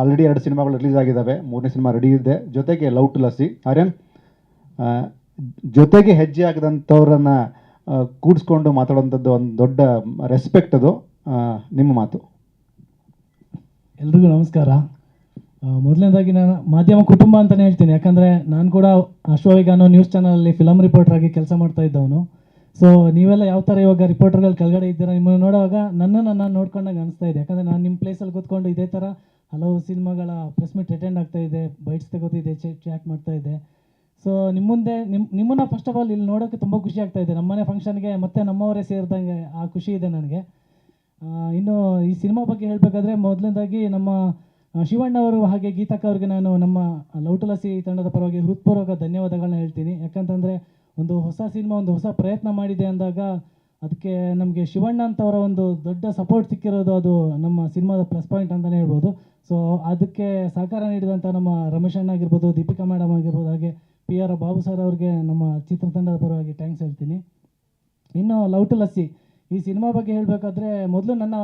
Already ಎರಡು ಸಿನಿಮಾಗಳು release ಆಗಿದ್ದಾವೆ ಮೂರನೇ ಸಿನಿಮಾ ರೆಡಿ ಇದೆ. ಜೊತೆಗೆ ಲವ್ ಟು ಲಸ್ಸಿ. ಆರ್ಯನ್ ಜೊತೆಗೆ ಹೆಜ್ಜೆ ಆಗದಂಥವ್ರನ್ನ ಕೂಡಿಸ್ಕೊಂಡು ಮಾತಾಡುವಂಥದ್ದು ಒಂದು ದೊಡ್ಡ ರೆಸ್ಪೆಕ್ಟ್ ಅದು. ನಿಮ್ಮ ಮಾತು. ಎಲ್ರಿಗೂ ನಮಸ್ಕಾರ. ಮೊದಲನೇದಾಗಿ ನಾನು ಮಾಧ್ಯಮ ಕುಟುಂಬ ಅಂತಲೇ ಹೇಳ್ತೀನಿ. ಯಾಕಂದರೆ ನಾನು ಕೂಡ ಅಶ್ವವೇಗ ಅನ್ನೋ ನ್ಯೂಸ್ ಚಾನಲಲ್ಲಿ ಫಿಲಮ್ ರಿಪೋರ್ಟರ್ ಆಗಿ ಕೆಲಸ ಮಾಡ್ತಾ ಇದ್ದವನು. ಸೊ ನೀವೆಲ್ಲ ಯಾವ ಥರ ಇವಾಗ ರಿಪೋರ್ಟರ್ಗಳು ಕೆಳಗಡೆ ಇದ್ದೀರಾ? ನಿಮ್ಮನ್ನು ನೋಡುವಾಗ ನನ್ನನ್ನು ನಾನು ನೋಡ್ಕೊಂಡಾಗ ಅನಿಸ್ತಾ ಇದೆ. ಯಾಕಂದರೆ ನಾನು ನಿಮ್ಮ ಪ್ಲೇಸಲ್ಲಿ ಕೂತ್ಕೊಂಡು ಇದೇ ಥರ ಹಲವು ಸಿನಿಮಾಗಳ ಪ್ರೆಸ್ ಮೀಟ್ ಅಟೆಂಡ್ ಆಗ್ತಾ ಇದೆ ಬೈಟ್ಸ್ ತಗೋತಿದ್ದೆ ಚಾಟ್ ಮಾಡ್ತಾ ಇದೆ. ಸೊ ನಿಮ್ಮ ಮುಂದೆ ನಿಮ್ಮ ನಿಮ್ಮನ್ನು ಫಸ್ಟ್ ಆಫ್ ಆಲ್ ಇಲ್ಲಿ ನೋಡೋಕ್ಕೆ ತುಂಬ ಖುಷಿ ಆಗ್ತಾ ಇದೆ. ನಮ್ಮನೆ ಫಂಕ್ಷನ್ಗೆ ಮತ್ತೆ ನಮ್ಮವರೇ ಸೇರಿದಂಗೆ ಆ ಖುಷಿ ಇದೆ ನನಗೆ. ಇನ್ನು ಈ ಸಿನಿಮಾ ಬಗ್ಗೆ ಹೇಳಬೇಕಾದ್ರೆ ಮೊದಲನೇದಾಗಿ ನಮ್ಮ ಶಿವಣ್ಣ ಅವರು ಹಾಗೆ ಗೀತಕ್ಕ ಅವ್ರಿಗೆ ನಾನು ನಮ್ಮ ಲೌಟಲಸಿ ತಂಡದ ಪರವಾಗಿ ಹೃತ್ಪೂರ್ವಕ ಧನ್ಯವಾದಗಳನ್ನ ಹೇಳ್ತೀನಿ. ಯಾಕಂತಂದರೆ ಒಂದು ಹೊಸ ಸಿನಿಮಾ, ಒಂದು ಹೊಸ ಪ್ರಯತ್ನ ಮಾಡಿದೆ ಅಂದಾಗ ಅದಕ್ಕೆ ನಮಗೆ ಶಿವಣ್ಣ ಅಂತವರ ಒಂದು ದೊಡ್ಡ ಸಪೋರ್ಟ್ ಸಿಕ್ಕಿರೋದು ಅದು ನಮ್ಮ ಸಿನಿಮಾದ ಪ್ಲಸ್ ಪಾಯಿಂಟ್ ಅಂತಲೇ ಹೇಳ್ಬೋದು. ಸೊ ಅದಕ್ಕೆ ಸಹಕಾರ ನೀಡಿದಂಥ ನಮ್ಮ ರಮೇಶ್ ಅಣ್ಣ ಆಗಿರ್ಬೋದು, ದೀಪಿಕಾ ಮೇಡಮ್ ಆಗಿರ್ಬೋದು, ಹಾಗೆ ಪಿ ಆರ್ ಬಾಬು ಸರ್ ಅವ್ರಿಗೆ ನಮ್ಮ ಚಿತ್ರತಂಡದ ಪರವಾಗಿ ಥ್ಯಾಂಕ್ಸ್ ಹೇಳ್ತೀನಿ. ಇನ್ನು ಲವ್ ಟು ಲಸ್ಸಿ. ಈ ಸಿನಿಮಾ ಬಗ್ಗೆ ಹೇಳಬೇಕಾದ್ರೆ ಮೊದಲು ನನ್ನ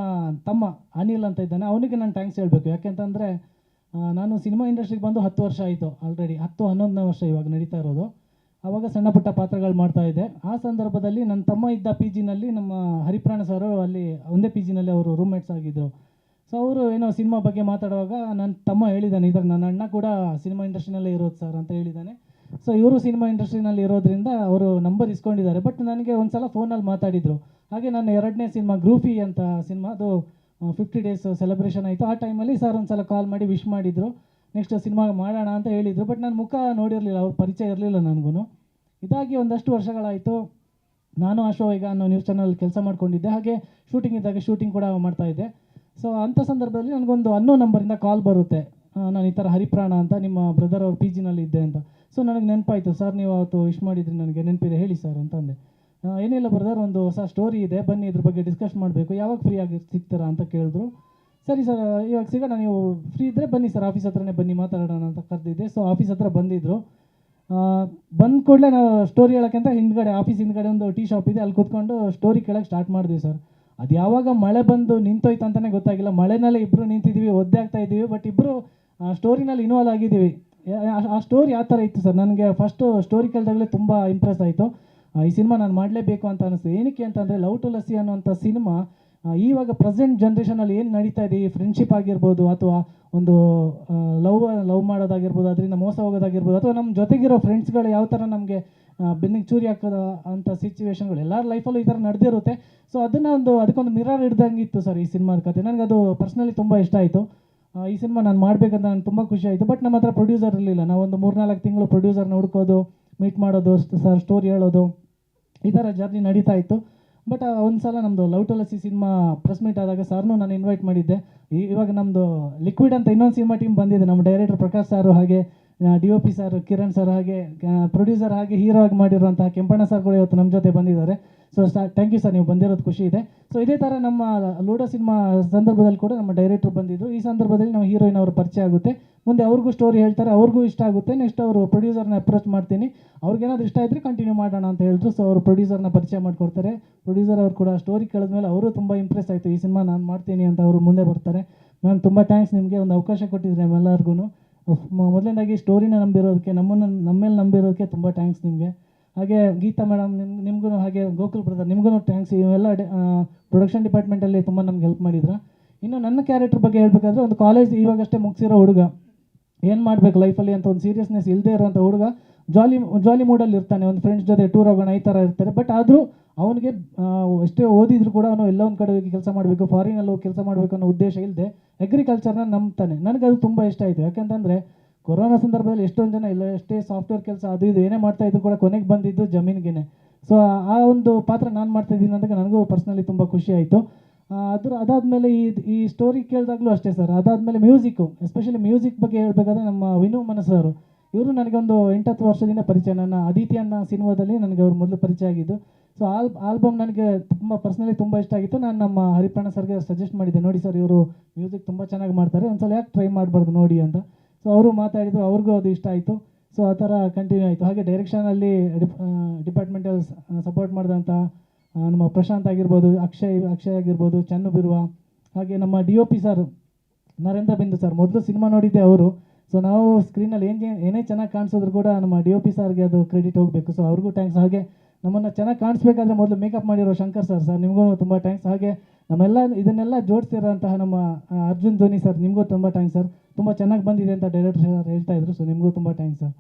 ತಮ್ಮ ಅನಿಲ್ ಅಂತ ಇದ್ದಾನೆ, ಅವನಿಗೆ ನಾನು ಥ್ಯಾಂಕ್ಸ್ ಹೇಳಬೇಕು. ಯಾಕೆಂತಂದರೆ ನಾನು ಸಿನಿಮಾ ಇಂಡಸ್ಟ್ರಿಗೆ ಬಂದು ಹತ್ತು ವರ್ಷ ಆಯಿತು ಆಲ್ರೆಡಿ ಹತ್ತು ಹನ್ನೊಂದನೇ ವರ್ಷ ಇವಾಗ ನಡೀತಾ ಇರೋದು. ಆವಾಗ ಸಣ್ಣ ಪುಟ್ಟ ಪಾತ್ರಗಳು ಮಾಡ್ತಾ ಇದ್ದೆ. ಆ ಸಂದರ್ಭದಲ್ಲಿ ನನ್ನ ತಮ್ಮ ಇದ್ದ ಪಿ ಜಿನಲ್ಲಿ ನಮ್ಮ ಹರಿಪ್ರಾಣ ಸರು ಅಲ್ಲಿ ಒಂದೇ ಪಿ ಜಿನಲ್ಲಿ ಅವರು ರೂಮ್ಮೇಟ್ಸ್ ಆಗಿದ್ದರು ಸೊ ಅವರು ಏನೋ ಸಿನಿಮಾ ಬಗ್ಗೆ ಮಾತಾಡುವಾಗ ನನ್ನ ತಮ್ಮ ಹೇಳಿದ್ದಾನೆ ಇದ್ರ ನನ್ನ ಅಣ್ಣ ಕೂಡ ಸಿನಿಮಾ ಇಂಡಸ್ಟ್ರಿನಲ್ಲೇ ಇರೋದು ಸರ್ ಅಂತ ಹೇಳಿದ್ದಾನೆ ಸೊ ಇವರು ಸಿನಿಮಾ ಇಂಡಸ್ಟ್ರಿನಲ್ಲಿ ಇರೋದ್ರಿಂದ ಅವರು ನಂಬರ್ ಇಸ್ಕೊಂಡಿದ್ದಾರೆ. ಬಟ್ ನನಗೆ ಒಂದು ಸಲ ಫೋನಲ್ಲಿ ಮಾತಾಡಿದರು. ಹಾಗೆ ನಾನು ಎರಡನೇ ಸಿನಿಮಾ ಗ್ರೂಫಿ ಅಂತ ಸಿನಿಮಾ ಅದು ಫಿಫ್ಟಿ ಡೇಸ್ ಸೆಲೆಬ್ರೇಷನ್ ಆಯಿತು. ಆ ಟೈಮಲ್ಲಿ ಸರ್ ಒಂದು ಸಲ ಕಾಲ್ ಮಾಡಿ ವಿಶ್ ಮಾಡಿದರು. ನೆಕ್ಸ್ಟ್ ಸಿನಿಮಾ ಮಾಡೋಣ ಅಂತ ಹೇಳಿದರು. ಬಟ್ ನಾನು ಮುಖ ನೋಡಿರಲಿಲ್ಲ, ಅವ್ರ ಪರಿಚಯ ಇರಲಿಲ್ಲ ನನಗೂ ಇದಾಗಿ ಒಂದಷ್ಟು ವರ್ಷಗಳಾಯಿತು. ನಾನು ಅಶ್ವವೇಗ ಅನ್ನೋ ನ್ಯೂಸ್ ಚಾನಲ್ ಕೆಲಸ ಮಾಡ್ಕೊಂಡಿದ್ದೆ. ಹಾಗೆ ಶೂಟಿಂಗ್ ಇದ್ದಾಗ ಶೂಟಿಂಗ್ ಕೂಡ ಮಾಡ್ತಾ ಇದ್ದೆ. ಸೊ ಅಂಥ ಸಂದರ್ಭದಲ್ಲಿ ನನಗೊಂದು ಅನ್ನೋ ನಂಬರಿಂದ ಕಾಲ್ ಬರುತ್ತೆ. ನಾನು ಈ ಥರ ಹರಿಪ್ರಾಣ ಅಂತ ನಿಮ್ಮ ಬ್ರದರ್ ಅವ್ರ ಪಿ ಜಿನಲ್ಲಿ ಇದ್ದೆ ಅಂತ. ಸೊ ನನಗೆ ನೆನಪಾಯಿತು. ಸರ್ ನೀವು ಅವತ್ತು ವಿಶ್ ಮಾಡಿದ್ರಿ ನನಗೆ. ನೆನಪಿದೆ. ಹೇಳಿ ಸರ್ ಅಂತಂದೆ. ಅಂದೆ ಏನಿಲ್ಲ ಬ್ರದರ್ ಒಂದು ಹೊಸ ಸ್ಟೋರಿ ಇದೆ. ಬನ್ನಿ, ಇದ್ರ ಬಗ್ಗೆ ಡಿಸ್ಕಸ್ ಮಾಡಬೇಕು. ಯಾವಾಗ ಫ್ರೀ ಆಗಿ ಸಿಗ್ತೀರಾ ಅಂತ ಕೇಳಿದ್ರು. ಸರಿ ಸರ್ ಇವಾಗ ಸಿಗೋಣ. ನೀವು ಫ್ರೀ ಇದ್ದರೆ ಬನ್ನಿ ಸರ್ ಆಫೀಸ್ ಹತ್ರನೇ ಬನ್ನಿ, ಮಾತಾಡೋಣ ಅಂತ ಕರೆದಿದ್ದೆ. ಸೊ ಆಫೀಸ್ ಹತ್ರ ಬಂದಿದ್ದರು ಬಂದ ಕೂಡಲೇ ನಾವು ಸ್ಟೋರಿ ಹೇಳೋಕ್ಕಿಂತ ಹಿಂದ್ಗಡೆ ಆಫೀಸ್ ಹಿಂದ್ಗಡೆ ಒಂದು ಟೀ ಶಾಪ್ ಇದೆ, ಅಲ್ಲಿ ಕೂತ್ಕೊಂಡು ಸ್ಟೋರಿ ಕೇಳೋಕ್ಕೆ ಸ್ಟಾರ್ಟ್ ಮಾಡಿದ್ವಿ ಸರ್ ಅದು ಯಾವಾಗ ಮಳೆ ಬಂದು ನಿಂತೋಯ್ತು ಅಂತಲೇ ಗೊತ್ತಾಗಿಲ್ಲ. ಮಳೆನಲ್ಲೇ ಇಬ್ಬರು ನಿಂತಿದ್ದೀವಿ, ಒದ್ದೆ ಆಗ್ತಾ ಇದ್ದೀವಿ ಬಟ್ ಇಬ್ಬರು ಸ್ಟೋರಿನಲ್ಲಿ ಇನ್ವಾಲ್ವ್ ಆಗಿದ್ದೀವಿ. ಆ ಸ್ಟೋರಿ ಆ ಥರ ಇತ್ತು ಸರ್ ನನಗೆ ಫಸ್ಟು ಸ್ಟೋರಿ ಕೇಳಿದಾಗಲೇ ತುಂಬ ಇಂಪ್ರೆಸ್ ಆಯಿತು. ಈ ಸಿನಿಮಾ ನಾನು ಮಾಡಲೇಬೇಕು ಅಂತ ಅನಿಸ್ತು. ಏನಕ್ಕೆ ಅಂತಂದರೆ, ಲವ್ ಟು ಲಸಿ ಅನ್ನುವಂಥ ಸಿನಿಮಾ ಇವಾಗ ಪ್ರೆಸೆಂಟ್ ಜನ್ರೇಷನಲ್ಲಿ ಏನು ನಡೀತಾ ಇದೆ? ಈ ಫ್ರೆಂಡ್ಶಿಪ್ ಆಗಿರ್ಬೋದು ಅಥವಾ ಒಂದು ಲವ್ ಲವ್ ಮಾಡೋದಾಗಿರ್ಬೋದು, ಅದರಿಂದ ಮೋಸ ಹೋಗೋದಾಗಿರ್ಬೋದು, ಅಥವಾ ನಮ್ಮ ಜೊತೆಗಿರೋ ಫ್ರೆಂಡ್ಸ್ಗಳು ಯಾವ ಥರ ನಮಗೆ ಬೆನ್ನಿಗೆ ಚೂರಿ ಹಾಕೋದು ಅಂಥ ಸಿಚುವೇಶನ್ಗಳು ಎಲ್ಲರ ಲೈಫಲ್ಲೂ ಈ ಥರ ನಡೆದಿರುತ್ತೆ ಸೊ ಅದನ್ನು ಒಂದು, ಅದಕ್ಕೊಂದು ಮಿರರ್ ಹಿಡ್ದಂಗೆ ಇತ್ತು ಸರ್ ಈ ಸಿನಿಮಾದ ಕತೆ. ನನಗೆ ಅದು ಪರ್ಸ್ನಲಿ ತುಂಬ ಇಷ್ಟ ಆಯಿತು. ಈ ಸಿನಿಮಾ ನಾನು ಮಾಡಬೇಕಂತ ನಾನು ತುಂಬ ಖುಷಿ ಆಯಿತು. ಬಟ್ ನಮ್ಮ ಹತ್ರ ಪ್ರೊಡ್ಯೂಸರ್ ಇರಲಿಲ್ಲ. ನಾವು ಒಂದು ಮೂರ್ನಾಲ್ಕು ತಿಂಗಳು ಪ್ರೊಡ್ಯೂಸರ್ನ ಹುಡ್ಕೋದು ಮೀಟ್ ಮಾಡೋದು ಸರ್ ಸ್ಟೋರಿ ಹೇಳೋದು, ಈ ಥರ ಜರ್ನಿ ನಡೀತಾ ಇತ್ತು. ಬಟ್ ಒಂದು ಸಲ ನಮ್ಮದು ಲವ್ ಟೊಲಸಿ ಸಿನಿಮಾ ಪ್ರೆಸ್ ಮೀಟ್ ಆದಾಗ ಸರ್ನು ನಾನು ಇನ್ವೈಟ್ ಮಾಡಿದ್ದೆ. ಇವಾಗ ನಮ್ಮದು ಲಿಕ್ವಿಡ್ ಅಂತ ಇನ್ನೊಂದು ಸಿನಿಮಾ ಟೀಮ್ ಬಂದಿದೆ. ನಮ್ಮ ಡೈರೆಕ್ಟರ್ ಪ್ರಕಾಶ್ ಸಾರು ಹಾಗೆ D O P sir, Kiran sir ಹಾಗೆ ಪ್ರೊಡ್ಯೂಸರ್ ಹಾಗೆ ಹೀರೋ ಆಗಿ ಮಾಡಿರುವಂತಹ ಕೆಂಪಣ್ಣ ಸರ್ ಕೂಡ ಇವತ್ತು ನಮ್ಮ ಜೊತೆ ಬಂದಿದ್ದಾರೆ. ಸೊ ಥ್ಯಾಂಕ್ ಯು ಸರ್ ನೀವು ಬಂದಿರೋದು ಖುಷಿ ಇದೆ. ಸೊ ಇದೇ ಥರ ನಮ್ಮ ಲೂಡೋ ಸಿನಿಮಾ ಸಂದರ್ಭದಲ್ಲಿ ಕೂಡ ನಮ್ಮ ಡೈರೆಕ್ಟ್ರು ಬಂದಿದ್ದರು ಈ ಸಂದರ್ಭದಲ್ಲಿ ನಮ್ಮ ಹೀರೋಯಿನ್ ಅವರು ಪರಿಚಯ ಆಗುತ್ತೆ. ಮುಂದೆ ಅವ್ರಿಗೂ ಸ್ಟೋರಿ ಹೇಳ್ತಾರೆ, ಅವ್ರಿಗೂ ಇಷ್ಟ ಆಗುತ್ತೆ. ನೆಕ್ಸ್ಟ್ ಅವರು ಪ್ರೊಡ್ಯೂಸರ್ನ ಅಪ್ರೋಚ್ ಮಾಡ್ತೀನಿ. ಅವ್ರಿಗೇನಾದ್ರು ಇಷ್ಟ ಇದ್ದರೆ ಕಂಟಿನ್ಯೂ ಮಾಡೋಣ ಅಂತ ಹೇಳಿದ್ರು. ಸೊ ಅವರು ಪ್ರೊಡ್ಯೂಸರ್ನ ಪರಿಚಯ ಮಾಡಿಕೊಡ್ತಾರೆ. ಪ್ರೊಡ್ಯೂಸರ್ ಅವ್ರು ಕೂಡ ಸ್ಟೋರಿ ಕೇಳಿದ್ಮೇಲೆ ಅವರು ತುಂಬ ಇಂಪ್ರೆಸ್ ಆಯಿತು. ಈ ಸಿನಿಮಾ ನಾನು ಮಾಡ್ತೀನಿ ಅಂತ ಅವರು ಮುಂದೆ ಬರ್ತಾರೆ. ಮ್ಯಾಮ್, ತುಂಬ ಥ್ಯಾಂಕ್ಸ್ ನಿಮಗೆ. ಒಂದು ಅವಕಾಶ ಕೊಟ್ಟಿದ್ರೆ ನಮ್ಮೆಲ್ಲರಿಗೂ ಮೊದಲನೇದಾಗಿ ಸ್ಟೋರಿನ ನಂಬಿರೋದಕ್ಕೆ, ನಮ್ಮನ್ನು ನಮ್ಮ ಮೇಲೆ ನಂಬಿರೋದಕ್ಕೆ ತುಂಬ ಥ್ಯಾಂಕ್ಸ್ ನಿಮಗೆ. ಹಾಗೆ ಗೀತಾ ಮೇಡಮ್, ನಿಮ್ ನಿಮಗೂ ಹಾಗೆ ಗೋಕುಲ್ ಬ್ರದರ್ ನಿಮಗೂ ಥ್ಯಾಂಕ್ಸ್ ಇವೆಲ್ಲ ಪ್ರೊಡಕ್ಷನ್ ಡಿಪಾರ್ಟ್ಮೆಂಟಲ್ಲಿ ತುಂಬ ನಮ್ಗೆ ಹೆಲ್ಪ್ ಮಾಡಿದ್ರು. ಇನ್ನು ನನ್ನ ಕ್ಯಾರೆಕ್ಟರ್ ಬಗ್ಗೆ ಹೇಳಬೇಕಾದ್ರೆ ಒಂದು ಕಾಲೇಜ್ ಇವಾಗಷ್ಟೇ ಮುಗಿಸಿರೋ ಹುಡುಗ. ಏನು ಮಾಡಬೇಕು ಲೈಫಲ್ಲಿ ಅಂತ ಒಂದು ಸೀರಿಯಸ್ನೆಸ್ ಇಲ್ಲದೆ ಇರೋಂಥ ಹುಡುಗ ಜಾಲಿ ಜಾಲಿ ಮೂಡಲ್ಲಿ ಇರ್ತಾನೆ. ಒಂದು ಫ್ರೆಂಡ್ಸ್ ಜೊತೆ ಟೂರ್ ಹೋಗೋಣ, ಈ ಥರ ಇರ್ತಾರೆ. ಬಟ್ ಆದರೂ ಅವನಿಗೆ ಎಷ್ಟೇ ಓದಿದ್ರು ಕೂಡ ಅವನು ಎಲ್ಲ ಒಂದು ಕಡೆ ಹೋಗಿ ಕೆಲಸ ಮಾಡಬೇಕು ಫಾರಿನಲ್ಲಿ ಹೋಗಿ ಕೆಲಸ ಮಾಡಬೇಕು ಅನ್ನೋ ಉದ್ದೇಶ ಇಲ್ಲದೆ ಅಗ್ರಿಕಲ್ಚರ್ನ ನಂಬ್ತಾನೆ. ನನಗೆ ಅದು ತುಂಬ ಇಷ್ಟ ಆಯಿತು. ಯಾಕೆಂತಂದರೆ ಕೊರೋನಾ ಸಂದರ್ಭದಲ್ಲಿ ಎಷ್ಟೊಂದು ಜನ ಇಲ್ಲ, ಎಷ್ಟೇ ಸಾಫ್ಟ್ವೇರ್ ಕೆಲಸ ಅದು ಇದು ಏನೇ ಮಾಡ್ತಾ ಇದ್ರು ಕೂಡ ಕೊನೆಗೆ ಬಂದಿದ್ದು ಜಮೀನಿಗೆ ಸೊ ಆ ಒಂದು ಪಾತ್ರ ನಾನು ಮಾಡ್ತಾ ಇದ್ದೀನಿ ಅಂದಾಗ ನನಗೂ ಪರ್ಸ್ನಲಿ ತುಂಬ ಖುಷಿ ಆಯಿತು. ಅದ್ರ, ಅದಾದಮೇಲೆ ಈ ಈ ಸ್ಟೋರಿ ಕೇಳಿದಾಗಲೂ ಅಷ್ಟೇ ಸರ್ ಅದಾದಮೇಲೆ ಮ್ಯೂಸಿಕ್ಕು ಎಸ್ಪೆಷಲಿ ಮ್ಯೂಸಿಕ್ ಬಗ್ಗೆ ಹೇಳಬೇಕಾದ್ರೆ ನಮ್ಮ ವಿನು ಮನಸ್ಸರು ಇವರು ನನಗೊಂದು ಎಂಟತ್ತು ವರ್ಷದಿಂದ ಪರಿಚಯ. ನನ್ನ ಅದಿತಿ ಅನ್ನೋ ಸಿನಿಮಾದಲ್ಲಿ ನನಗೆ ಅವ್ರ ಮೊದಲು ಪರಿಚಯ ಆಗಿದ್ದು. ಸೊ ಆಲ್ ಆಲ್ಬಮ್ ನನಗೆ ತುಂಬ ಪರ್ಸ್ನಲಿ ತುಂಬ ಇಷ್ಟ ಆಗಿತ್ತು. ನಾನು ನಮ್ಮ ಹರಿಪ್ರಾಣ ಸರ್ಗೆ ಸಜೆಸ್ಟ್ ಮಾಡಿದ್ದೆ, ನೋಡಿ ಸರ್ ಇವರು ಮ್ಯೂಸಿಕ್ ತುಂಬ ಚೆನ್ನಾಗಿ ಮಾಡ್ತಾರೆ. ಒಂದ್ಸಲ ಯಾಕೆ ಟ್ರೈ ಮಾಡಬಾರ್ದು ನೋಡಿ ಅಂತ. ಸೊ ಅವರು ಮಾತಾಡಿದ್ರು, ಅವ್ರಿಗೂ ಅದು ಇಷ್ಟ ಆಯಿತು. ಸೊ ಆ ಥರ ಕಂಟಿನ್ಯೂ ಆಯಿತು. ಹಾಗೆ ಡೈರೆಕ್ಷನಲ್ಲಿ ಡಿಪಾರ್ಟ್ಮೆಂಟಲ್ ಸಪೋರ್ಟ್ ಮಾಡಿದಂಥ ನಮ್ಮ ಪ್ರಶಾಂತ್ ಆಗಿರ್ಬೋದು, ಅಕ್ಷಯ್ ಅಕ್ಷಯ್ ಆಗಿರ್ಬೋದು, ಚೆನ್ನು ಬಿರುವ, ಹಾಗೆ ನಮ್ಮ D O P sir Narendra Bindu sir ಮೊದಲು ಸಿನಿಮಾ ನೋಡಿದ್ದೆ ಅವರು. ಸೊ ನಾವು ಸ್ಕ್ರೀನಲ್ಲಿ ಏನು ಏನೇ ಚೆನ್ನಾಗಿ ಕಾಣಿಸಿದ್ರು ಕೂಡ ನಮ್ಮ ಡಿ ಒ ಪಿ ಸರ್ಗೆ ಅದು ಕ್ರೆಡಿಟ್ ಹೋಗಬೇಕು. ಸೊ ಅವ್ರಿಗೂ ಥ್ಯಾಂಕ್ಸ್ ಹಾಗೆ ನಮ್ಮನ್ನು ಚೆನ್ನಾಗಿ ಕಾಣಿಸ್ಬೇಕಾದ್ರೆ ಮೊದಲು ಮೇಕಪ್ ಮಾಡಿರೋ ಶಂಕರ್ ಸರ್ ಸರ್ ನಿಮಗೂ ತುಂಬ ಥ್ಯಾಂಕ್ಸ್ ಹಾಗೆ ನಮ್ಮೆಲ್ಲ ಇದನ್ನೆಲ್ಲ ಜೋಡಿಸಿರೋಂತಹ ನಮ್ಮ ಅರ್ಜುನ್ ಧೋನಿ ಸರ್ ನಿಮಗೂ ತುಂಬ ಥ್ಯಾಂಕ್ಸ್ ಸರ್ ತುಂಬ ಚೆನ್ನಾಗಿ ಬಂದಿದೆ ಅಂತ ಡೈರೆಕ್ಟರ್ ಹೇಳ್ತಾ ಇದ್ರು. ಸೊ ನಿಮಗೂ ತುಂಬ ಥ್ಯಾಂಕ್ಸ್ ಸರ್